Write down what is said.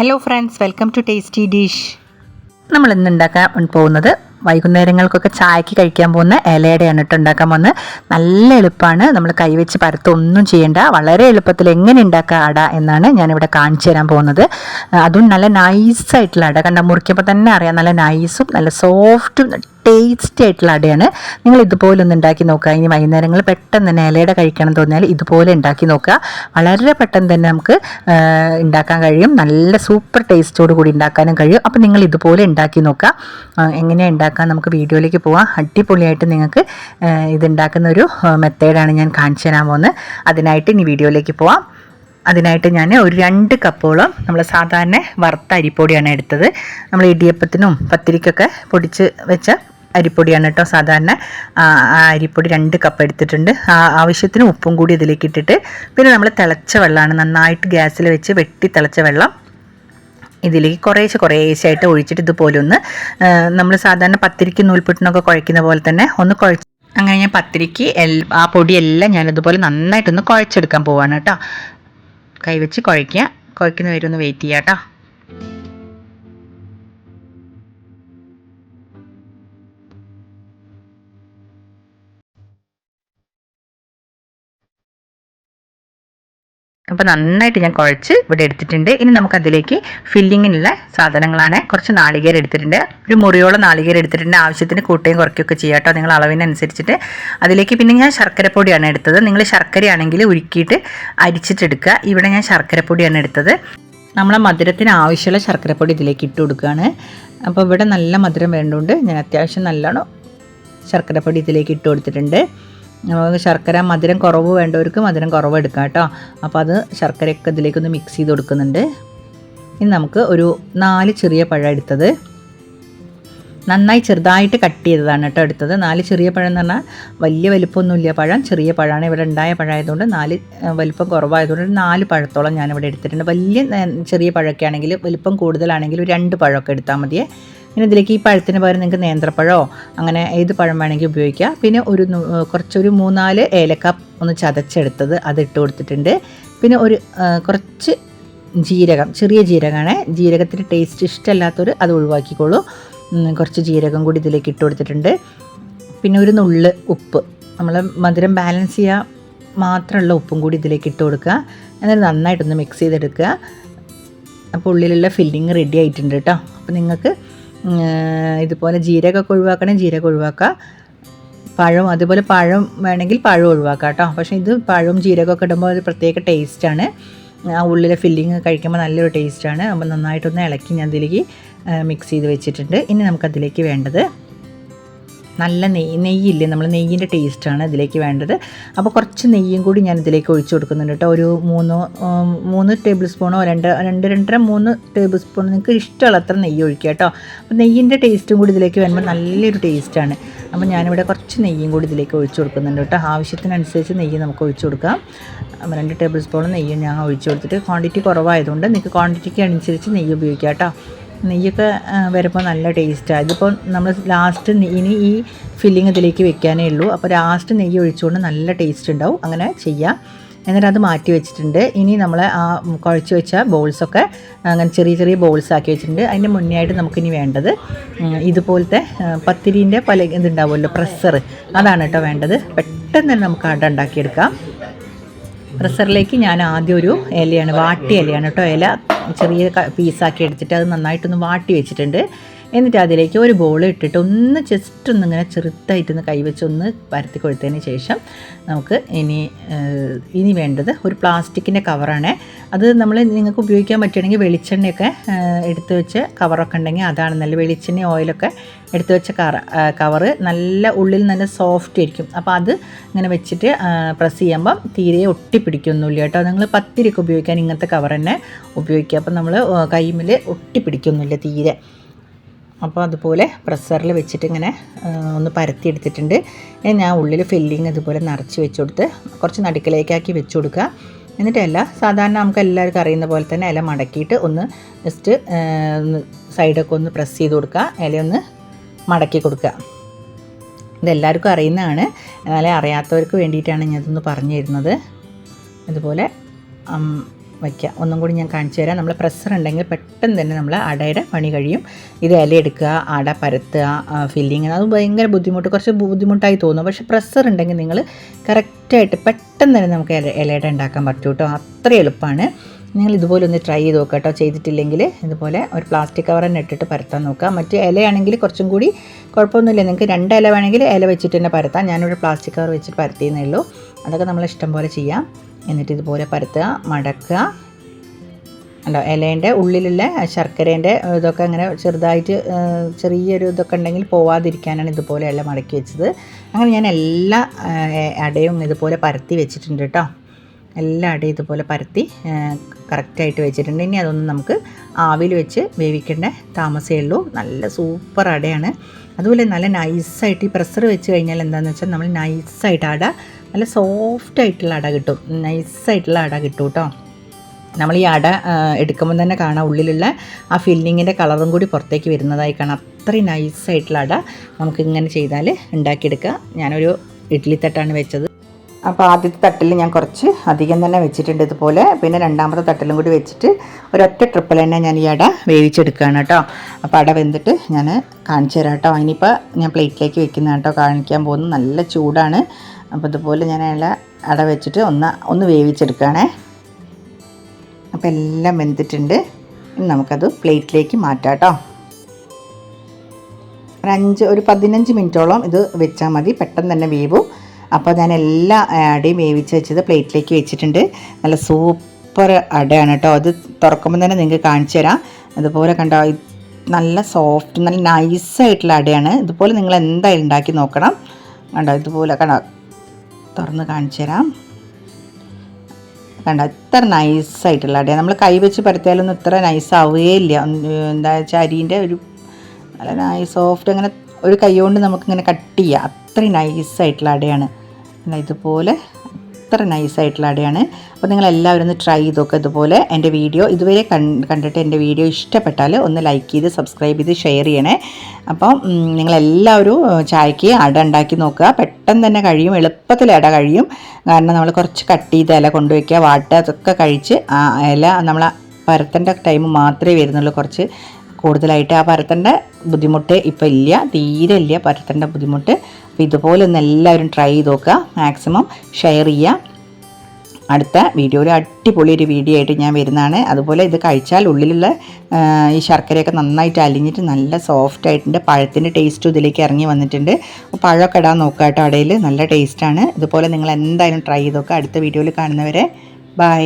Hello friends welcome to tasty dish നമ്മൾ ഇന്ന് ഉണ്ടാക്കാൻ പോകുന്നത് വൈകുന്നേരങ്ങൾക്കൊക്കെ ചായക്ക് കഴിക്കാൻ പോകുന്ന ഇലയുടെയാണ് ഇട്ട് ഉണ്ടാക്കാൻ പോകുന്നത്. നല്ല എളുപ്പമാണ്. നമ്മൾ കൈവച്ച് പരത്തൊന്നും ചെയ്യേണ്ട. വളരെ എളുപ്പത്തിൽ എങ്ങനെ ഉണ്ടാക്കുക അട എന്നാണ് ഞാനിവിടെ കാണിച്ചു തരാൻ പോകുന്നത്. അതും നല്ല നൈസായിട്ടുള്ള അട. കണ്ട മുറിക്കുമ്പോൾ തന്നെ അറിയാം. നല്ല നൈസും നല്ല സോഫ്റ്റും ടേസ്റ്റി ആയിട്ടുള്ള അടയാണ്. നിങ്ങൾ ഇതുപോലെ ഒന്ന് ഉണ്ടാക്കി നോക്കുക. ഇനി വൈകുന്നേരങ്ങളിൽ പെട്ടെന്ന് തന്നെ ഇലയുടെ കഴിക്കണം തോന്നിയാൽ ഇതുപോലെ ഉണ്ടാക്കി നോക്കുക. വളരെ പെട്ടെന്ന് തന്നെ നമുക്ക് ഉണ്ടാക്കാൻ കഴിയും. നല്ല സൂപ്പർ ടേസ്റ്റോട് കൂടി ഉണ്ടാക്കാനും കഴിയും. അപ്പോൾ നിങ്ങൾ ഇതുപോലെ ഉണ്ടാക്കി നോക്കുക. എങ്ങനെയാണ് ഉണ്ടാക്കാൻ നമുക്ക് വീഡിയോയിലേക്ക് പോവാം. അടിപൊളിയായിട്ട് നിങ്ങൾക്ക് ഇതുണ്ടാക്കുന്ന ഒരു മെത്തേഡാണ് ഞാൻ കാണിച്ചു തരാൻ പോകുന്നത്. അതിനായിട്ട് ഇനി വീഡിയോയിലേക്ക് പോവാം. അതിനായിട്ട് ഞാൻ ഒരു രണ്ട് കപ്പോളം നമ്മൾ സാധാരണ വറുത്ത അരിപ്പൊടിയാണ് എടുത്തത്. നമ്മൾ ഇടിയപ്പത്തിനും പത്തിരിക്കൊക്കെ പൊടിച്ച് വെച്ച അരിപ്പൊടിയാണ് കേട്ടോ. സാധാരണ അരിപ്പൊടി രണ്ട് കപ്പ് എടുത്തിട്ടുണ്ട്. ആവശ്യത്തിന് ഉപ്പും കൂടി ഇതിലേക്ക് ഇട്ടിട്ട് പിന്നെ നമ്മൾ തിളച്ച വെള്ളമാണ് നന്നായിട്ട് ഗ്യാസിൽ വെച്ച് വെട്ടി തിളച്ച വെള്ളം ഇതിലേക്ക് കുറേശ്ശെ കുറേശ്ശായിട്ട് ഒഴിച്ചിട്ട് ഇതുപോലെ ഒന്ന് നമ്മൾ സാധാരണ പത്തിരിക്ക് നൂൽപുട്ടിനൊക്കെ കുഴക്കുന്ന പോലെ തന്നെ ഒന്ന് കുഴച്ച് അങ്ങനെ ഞാൻ പത്തിരിക്ക് എൽ ആ പൊടിയെല്ലാം ഞാൻ ഇതുപോലെ നന്നായിട്ടൊന്ന് കുഴച്ചെടുക്കാൻ പോവാണ് കേട്ടോ. കൈവച്ച് കുഴയ്ക്കുക. കുഴയ്ക്കുന്ന വരെ ഒന്ന് വെയിറ്റ് ചെയ്യാം കേട്ടോ. അപ്പോൾ നന്നായിട്ട് ഞാൻ കുഴച്ച് ഇവിടെ എടുത്തിട്ടുണ്ട്. ഇനി നമുക്ക് അതിലേക്ക് ഫില്ലിങ്ങിനുള്ള സാധനങ്ങളാണ്. കുറച്ച് നാളികേരം എടുത്തിട്ടുണ്ട്. ഒരു മുറിയോളം നാളികേരം എടുത്തിട്ടുണ്ട്. ആവശ്യത്തിന് കൂട്ടുകയും കുറയ്ക്കുകയൊക്കെ ചെയ്യാം കേട്ടോ. നിങ്ങൾ അളവിനനുസരിച്ചിട്ട്. അതിലേക്ക് പിന്നെ ഞാൻ ശർക്കരപ്പൊടിയാണ് എടുത്തത്. നിങ്ങൾ ശർക്കരയാണെങ്കിൽ ഉരുക്കിയിട്ട് അരിച്ചിട്ടെടുക്കുക. ഇവിടെ ഞാൻ ശർക്കരപ്പൊടിയാണ് എടുത്തത്. നമ്മളെ മധുരത്തിന് ആവശ്യമുള്ള ശർക്കരപ്പൊടി ഇതിലേക്ക് ഇട്ട് കൊടുക്കുകയാണ്. അപ്പോൾ ഇവിടെ നല്ല മധുരം വേണ്ടതുകൊണ്ട് ഞാൻ അത്യാവശ്യം നല്ലോണം ശർക്കരപ്പൊടി ഇതിലേക്ക് ഇട്ട് കൊടുത്തിട്ടുണ്ട്. ശർക്കര മധുരം കുറവ് വേണ്ടവർക്ക് മധുരം കുറവ് എടുക്കാം കേട്ടോ. അപ്പോൾ അത് ശർക്കരയൊക്കെ ഇതിലേക്കൊന്ന് മിക്സ് ചെയ്ത് കൊടുക്കുന്നുണ്ട്. ഇനി നമുക്ക് ഒരു നാല് ചെറിയ പഴം എടുത്തത്. നന്നായി ചെറുതായിട്ട് കട്ട് ചെയ്തതാണ് കേട്ടോ എടുത്തത്. നാല് ചെറിയ പഴം എന്ന് പറഞ്ഞാൽ വലിയ വലിപ്പമൊന്നുമില്ല പഴം ചെറിയ പഴമാണ്. ഇവിടെ ഉണ്ടായ പഴമായതുകൊണ്ട് നാല് വലുപ്പം കുറവായതുകൊണ്ട് നാല് പഴത്തോളം ഞാനിവിടെ എടുത്തിട്ടുണ്ട്. വലിയ ചെറിയ പഴമൊക്കെ ആണെങ്കിൽ വലിപ്പം കൂടുതലാണെങ്കിൽ രണ്ട് പഴമൊക്കെ എടുത്താൽ മതിയേ. പിന്നെ ഇതിലേക്ക് ഈ പഴത്തിന് പകരം നിങ്ങൾക്ക് നേന്ത്രപ്പഴമോ അങ്ങനെ ഏത് പഴം വേണമെങ്കിൽ ഉപയോഗിക്കാം. പിന്നെ ഒരു കുറച്ചൊരു മൂന്നാൽ ഏലക്ക ഒന്ന് ചതച്ചെടുത്തത് അത് ഇട്ട് കൊടുത്തിട്ടുണ്ട്. പിന്നെ ഒരു കുറച്ച് ജീരകം ചെറിയ ജീരകമാണ്. ജീരകത്തിന്റെ ടേസ്റ്റ് ഇഷ്ടമല്ലാത്തവർ അത് ഒഴിവാക്കിക്കോളൂ. കുറച്ച് ജീരകം കൂടി ഇതിലേക്ക് ഇട്ട് കൊടുത്തിട്ടുണ്ട്. പിന്നെ ഒരു നുള്ള് ഉപ്പ് നമ്മൾ മധുരം ബാലൻസ് ചെയ്യാൻ മാത്രമുള്ള ഉപ്പും കൂടി ഇതിലേക്ക് ഇട്ട് കൊടുക്കുക. എന്നിട്ട് നന്നായിട്ടൊന്ന് മിക്സ് ചെയ്തെടുക്കുക. അപ്പോൾ ഉള്ളിലുള്ള ഫില്ലിങ് റെഡി ആയിട്ടുണ്ട് കേട്ടോ. അപ്പോൾ നിങ്ങൾക്ക് ഇതുപോലെ ജീരകമൊക്കെ ഒഴിവാക്കണേ ജീരകം ഒഴിവാക്കുക. പഴം അതുപോലെ പഴം വേണമെങ്കിൽ പഴം ഒഴിവാക്കാം കേട്ടോ. പക്ഷേ ഇത് പഴവും ജീരകമൊക്കെ ഇടുമ്പോൾ ഒരു പ്രത്യേക ടേസ്റ്റാണ് ആ ഉള്ളിലെ ഫില്ലിങ് കഴിക്കുമ്പോൾ നല്ലൊരു ടേസ്റ്റാണ് അപ്പോൾ നന്നായിട്ടൊന്ന് ഇളക്കി ഞാൻ അതിലേക്ക് മിക്സ് ചെയ്ത് വെച്ചിട്ടുണ്ട്. ഇനി നമുക്കതിലേക്ക് വേണ്ടത് നല്ല നെയ്യ് നെയ്യില്ലേ? നമ്മൾ നെയ്യിന്റെ ടേസ്റ്റാണ് ഇതിലേക്ക് വേണ്ടത്. അപ്പോൾ കുറച്ച് നെയ്യും കൂടി ഞാൻ ഇതിലേക്ക് ഒഴിച്ചു കൊടുക്കുന്നുണ്ട് കേട്ടോ. ഒരു മൂന്നോ മൂന്ന് ടേബിൾ സ്പൂണോ രണ്ട് രണ്ട് രണ്ടര മൂന്ന് ടേബിൾ സ്പൂൺ നിങ്ങൾക്ക് ഇഷ്ടമുള്ള അത്ര നെയ്യ് ഒഴിക്കുക കേട്ടോ. അപ്പോൾ നെയ്യിന്റെ ടേസ്റ്റും കൂടി ഇതിലേക്ക് വരുമ്പോൾ നല്ലൊരു ടേസ്റ്റാണ്. അപ്പോൾ ഞാനിവിടെ കുറച്ച് നെയ്യും കൂടി ഇതിലേക്ക് ഒഴിച്ചു കൊടുക്കുന്നുണ്ട് കേട്ടോ. ആവശ്യത്തിനനുസരിച്ച് നെയ്യ് നമുക്ക് ഒഴിച്ചു കൊടുക്കാം. രണ്ട് ടേബിൾ സ്പൂൺ നെയ്യ് ഞാൻ ഒഴിച്ചു കൊടുത്തിട്ട് ക്വാണ്ടിറ്റി കുറവായതുകൊണ്ട് നിങ്ങൾക്ക് ക്വാണ്ടിറ്റിക്ക് അനുസരിച്ച് നെയ്യ് ഉപയോഗിക്കാം കേട്ടോ. നെയ്യൊക്കെ വരുമ്പോൾ നല്ല ടേസ്റ്റാണ് ഇതിപ്പോൾ നമ്മൾ ലാസ്റ്റ് ഇനി ഈ ഫില്ലിങ് ഇതിലേക്ക് വെക്കാനേ ഉള്ളൂ. അപ്പോൾ ലാസ്റ്റ് നെയ്യ് ഒഴിച്ചുകൊണ്ട് നല്ല ടേസ്റ്റ് ഉണ്ടാവും. അങ്ങനെ ചെയ്യാം. എന്നിട്ട് അത് മാറ്റി വെച്ചിട്ടുണ്ട്. ഇനി നമ്മൾ ആ കുഴച്ച് വെച്ച ബോൾസൊക്കെ അങ്ങനെ ചെറിയ ചെറിയ ബോൾസ് ആക്കി വെച്ചിട്ടുണ്ട്. അതിന്റെ മുന്നേ ആയിട്ട് നമുക്കിനി വേണ്ടത് ഇതുപോലത്തെ പത്തിരീന്റെ പല ഇതുണ്ടാവുമല്ലോ പ്രസ്സർ അതാണ് കേട്ടോ വേണ്ടത്. പെട്ടെന്ന് തന്നെ നമുക്ക് അട ഉണ്ടാക്കിയെടുക്കാം. പ്രഷറിലേക്ക് ഞാൻ ആദ്യം ഒരു ഇലയാണ് വാട്ടി ഇലയാണ് കേട്ടോ ഇല. ചെറിയ പീസാക്കി എടുത്തിട്ട് അത് നന്നായിട്ടൊന്ന് വാട്ടി വെച്ചിട്ടുണ്ട്. എന്നിട്ട് അതിലേക്ക് ഒരു ബോൾ ഇട്ടിട്ട് ഒന്ന് ജസ്റ്റ് ഒന്ന് ഇങ്ങനെ ചെറുതായിട്ടൊന്ന് കൈവച്ച് ഒന്ന് പരത്തി കൊടുത്തതിന് ശേഷം നമുക്ക് ഇനി ഇനി വേണ്ടത് ഒരു പ്ലാസ്റ്റിക്കിന്റെ കവറാണ് അത് നമ്മൾ നിങ്ങൾക്ക് ഉപയോഗിക്കാൻ പറ്റുകയാണെങ്കിൽ വെളിച്ചെണ്ണയൊക്കെ എടുത്ത് വെച്ച് കവറൊക്കെ ഉണ്ടെങ്കിൽ അതാണ് നല്ല വെളിച്ചെണ്ണ ഓയിലൊക്കെ എടുത്തു വെച്ച കറ കവറ് നല്ല ഉള്ളിൽ നല്ല സോഫ്റ്റ് ആയിരിക്കും. അപ്പോൾ അത് ഇങ്ങനെ വെച്ചിട്ട് പ്രസ് ചെയ്യുമ്പം തീരെ ഒട്ടിപ്പിടിക്കൊന്നുമില്ല കേട്ടോ. നിങ്ങൾ പത്തിരിക്ക് ഉപയോഗിക്കാൻ ഇങ്ങനത്തെ കവർ തന്നെ ഉപയോഗിക്കുക. അപ്പം നമ്മൾ കൈമിൽ ഒട്ടിപ്പിടിക്കൊന്നുമില്ല തീരെ. അപ്പോൾ അതുപോലെ പ്രസ്സറിൽ വെച്ചിട്ട് ഇങ്ങനെ ഒന്ന് പരത്തി എടുത്തിട്ടുണ്ട്. ഞാൻ ഉള്ളിൽ ഫില്ലിങ് അതുപോലെ നിറച്ച് വെച്ച് കൊടുത്ത് കുറച്ച് നടുക്കിലേക്കാക്കി വെച്ച് കൊടുക്കുക. എന്നിട്ട് ഇല സാധാരണ നമുക്ക് എല്ലാവർക്കും അറിയുന്ന പോലെ തന്നെ ഇല മടക്കിയിട്ട് ഒന്ന് ജസ്റ്റ് സൈഡൊക്കെ ഒന്ന് പ്രസ് ചെയ്ത് കൊടുക്കുക. ഇലയൊന്ന് മടക്കി കൊടുക്കുക. ഇതെല്ലാവർക്കും അറിയുന്നതാണ്. എന്നാലേ അറിയാത്തവർക്ക് വേണ്ടിയിട്ടാണ് ഞാൻ ഇതൊന്ന് പറഞ്ഞു തരുന്നത്. ഇതുപോലെ വയ്ക്കുക. ഒന്നും കൂടി ഞാൻ കാണിച്ചു തരാം. നമ്മൾ പ്രഷർ ഉണ്ടെങ്കിൽ പെട്ടെന്ന് തന്നെ നമ്മൾ അടയുടെ പണി കഴിയും. ഇത് ഇലയെടുക്കുക അട പരത്തുക ഫില്ലിങ് അത് ഭയങ്കര ബുദ്ധിമുട്ട്. കുറച്ച് ബുദ്ധിമുട്ടായി തോന്നും. പക്ഷേ പ്രഷർ ഉണ്ടെങ്കിൽ നിങ്ങൾ കറക്റ്റായിട്ട് പെട്ടെന്ന് തന്നെ നമുക്ക് ഇല ഇലയുടെ ഉണ്ടാക്കാൻ പറ്റും കേട്ടോ. അത്ര എളുപ്പമാണ്. നിങ്ങൾ ഇതുപോലെ ഒന്ന് ട്രൈ ചെയ്ത് നോക്കുക കേട്ടോ. ചെയ്തിട്ടില്ലെങ്കിൽ ഇതുപോലെ ഒരു പ്ലാസ്റ്റിക് കവർ തന്നെ ഇട്ടിട്ട് പരത്താൻ നോക്കുക. മറ്റ് ഇലയാണെങ്കിൽ കുറച്ചും കൂടി കുഴപ്പമൊന്നുമില്ല. നിങ്ങൾക്ക് രണ്ട് ഇല വേണമെങ്കിൽ ഇല വെച്ചിട്ട് തന്നെ പരത്താം. ഞാനൊരു പ്ലാസ്റ്റിക് കവർ വെച്ചിട്ട് പരത്തിയെന്നേ ഉള്ളൂ. അതൊക്കെ നമ്മൾ ഇഷ്ടം പോലെ ചെയ്യാം. എന്നിട്ട് ഇതുപോലെ പരത്തുക മടക്കുക. ഉണ്ടോ ഇലേന്റെ ഉള്ളിലുള്ള ശർക്കരേന്റെ ഇതൊക്കെ അങ്ങനെ ചെറുതായിട്ട് ചെറിയൊരു ഇതൊക്കെ ഉണ്ടെങ്കിൽ പോവാതിരിക്കാനാണ് ഇതുപോലെ എല്ലാം മടക്കി വെച്ചത്. അങ്ങനെ ഞാൻ എല്ലാ അടയും ഇതുപോലെ പരത്തി വെച്ചിട്ടുണ്ട് കേട്ടോ. എല്ലാ അടയും ഇതുപോലെ പരത്തി കറക്റ്റായിട്ട് വെച്ചിട്ടുണ്ട്. ഇനി അതൊന്ന് നമുക്ക് ആവിയിൽ വെച്ച് വേവിക്കേണ്ട താമസമേ ഉള്ളൂ. നല്ല സൂപ്പർ അടയാണ്. അതുപോലെ നല്ല നൈസായിട്ട് ഈ പ്രഷർ വെച്ച് കഴിഞ്ഞാൽ എന്താണെന്ന് വെച്ചാൽ നമ്മൾ നൈസായിട്ട് അട നല്ല സോഫ്റ്റ് ആയിട്ടുള്ള അട കിട്ടും. നൈസായിട്ടുള്ള അട കിട്ടും കേട്ടോ നമ്മൾ ഈ അട എടുക്കുമ്പോൾ തന്നെ കാണാം ഉള്ളിലുള്ള ആ ഫില്ലിങ്ങിന്റെ കളറും കൂടി പുറത്തേക്ക് വരുന്നതായി കാണാം. അത്രയും നൈസായിട്ടുള്ള അട നമുക്ക് ഇങ്ങനെ ചെയ്താൽ ഉണ്ടാക്കിയെടുക്കുക ഞാനൊരു ഇഡ്ഡലി തട്ടാണ് വെച്ചത്. അപ്പോൾ ആദ്യത്തെ തട്ടിൽ ഞാൻ കുറച്ച് അധികം തന്നെ വെച്ചിട്ടുണ്ട് ഇതുപോലെ. പിന്നെ രണ്ടാമത്തെ തട്ടിലും കൂടി വെച്ചിട്ട് ഒരൊറ്റ ട്രിപ്പിൾ തന്നെ ഞാൻ ഈ അട വേവിച്ചെടുക്കുകയാണ് കേട്ടോ. അപ്പോൾ അട വെന്തിട്ട് ഞാൻ കാണിച്ചു തരാം കേട്ടോ. ഇനിയിപ്പോൾ ഞാൻ പ്ലേറ്റിലേക്ക് വെക്കുന്ന കേട്ടോ. കാണിക്കാൻ പോകുന്നു നല്ല ചൂടാണ്. അപ്പോൾ ഇതുപോലെ ഞാൻ അയാളെ അട വെച്ചിട്ട് ഒന്ന് ഒന്ന് വേവിച്ചെടുക്കുകയാണേ. അപ്പോൾ എല്ലാം വെന്തിട്ടുണ്ട്. നമുക്കത് പ്ലേറ്റിലേക്ക് മാറ്റാം കേട്ടോ. ഒരു അഞ്ച് ഒരു പതിനഞ്ച് മിനിറ്റോളം ഇത് വെച്ചാൽ മതി. പെട്ടെന്ന് തന്നെ വേവും. അപ്പോൾ ഞാൻ എല്ലാ അടയും വേവിച്ച് വെച്ചത് പ്ലേറ്റിലേക്ക് വെച്ചിട്ടുണ്ട്. നല്ല സൂപ്പർ അടയാണ് കേട്ടോ. അത് തുറക്കുമ്പോൾ തന്നെ നിങ്ങൾക്ക് കാണിച്ചു തരാം. അതുപോലെ കണ്ടോ നല്ല സോഫ്റ്റ് നല്ല നൈസായിട്ടുള്ള അടയാണ്. ഇതുപോലെ നിങ്ങൾ എന്തായാലും ഉണ്ടാക്കി നോക്കണം. കണ്ടോ ഇതുപോലെ കണ്ടോ തുറന്ന് കാണിച്ചു തരാം. കണ്ട ഇത്ര നൈസായിട്ടുള്ള അടയാണ്. നമ്മൾ കൈ വെച്ച് പരത്തിയാലൊന്നും ഇത്ര നൈസ് ആവുകയില്ല. എന്താ വെച്ചാൽ അരിന്റെ ഒരു നല്ല നൈസ് സോഫ്റ്റ് അങ്ങനെ ഒരു കൈ കൊണ്ട് നമുക്കിങ്ങനെ കട്ട് ചെയ്യാം. അത്രയും നൈസായിട്ടുള്ള അടയാണ്. ഇതുപോലെ അത്ര നൈസായിട്ടുള്ള അടയാണ്. അപ്പോൾ നിങ്ങൾ എല്ലാവരും ഒന്ന് ട്രൈ ചെയ്ത് നോക്കുക ഇതുപോലെ എന്റെ വീഡിയോ ഇതുവരെ കണ്ടിട്ട് എന്റെ വീഡിയോ ഇഷ്ടപ്പെട്ടാൽ ഒന്ന് ലൈക്ക് ചെയ്ത് സബ്സ്ക്രൈബ് ചെയ്ത് ഷെയർ ചെയ്യണേ. അപ്പം നിങ്ങളെല്ലാവരും ചായക്ക് അട ഉണ്ടാക്കി നോക്കുക. പെട്ടെന്ന് തന്നെ കഴിയും എളുപ്പത്തിൽ അട കഴിയും. കാരണം നമ്മൾ കുറച്ച് കട്ട് ചെയ്ത ഇല കൊണ്ടുവയ്ക്കുക വാട്ട അതൊക്കെ കഴിച്ച് ആ ഇല നമ്മൾ പരത്തേണ്ട ടൈം മാത്രമേ വരുന്നുള്ളൂ കുറച്ച്. കൂടുതലായിട്ട് ആ പരത്തേണ്ട ബുദ്ധിമുട്ട് ഇപ്പോൾ ഇല്ല. തീരെ ഇല്ല പരത്തേണ്ട ബുദ്ധിമുട്ട്. അപ്പോൾ ഇതുപോലെ ഒന്ന് എല്ലാവരും ട്രൈ ചെയ്ത് നോക്കുക. മാക്സിമം ഷെയർ ചെയ്യുക. അടുത്ത വീഡിയോയിൽ അടിപൊളി ഒരു വീഡിയോ ആയിട്ട് ഞാൻ വരുന്നതാണ്. അതുപോലെ ഇത് കഴിച്ചാൽ ഉള്ളിലുള്ള ഈ ശർക്കരയൊക്കെ നന്നായിട്ട് അലിഞ്ഞിട്ട് നല്ല സോഫ്റ്റ് ആയിട്ടുണ്ട്. പഴത്തിന്റെ ടേസ്റ്റും ഇതിലേക്ക് ഇറങ്ങി വന്നിട്ടുണ്ട്. അപ്പോൾ പഴമൊക്കെ ഇടാൻ നോക്കുക കേട്ടോ. അടയിൽ നല്ല ടേസ്റ്റാണ് ഇതുപോലെ നിങ്ങൾ എന്തായാലും ട്രൈ ചെയ്ത് നോക്കുക. അടുത്ത വീഡിയോയിൽ കാണുന്നവരെ ബൈ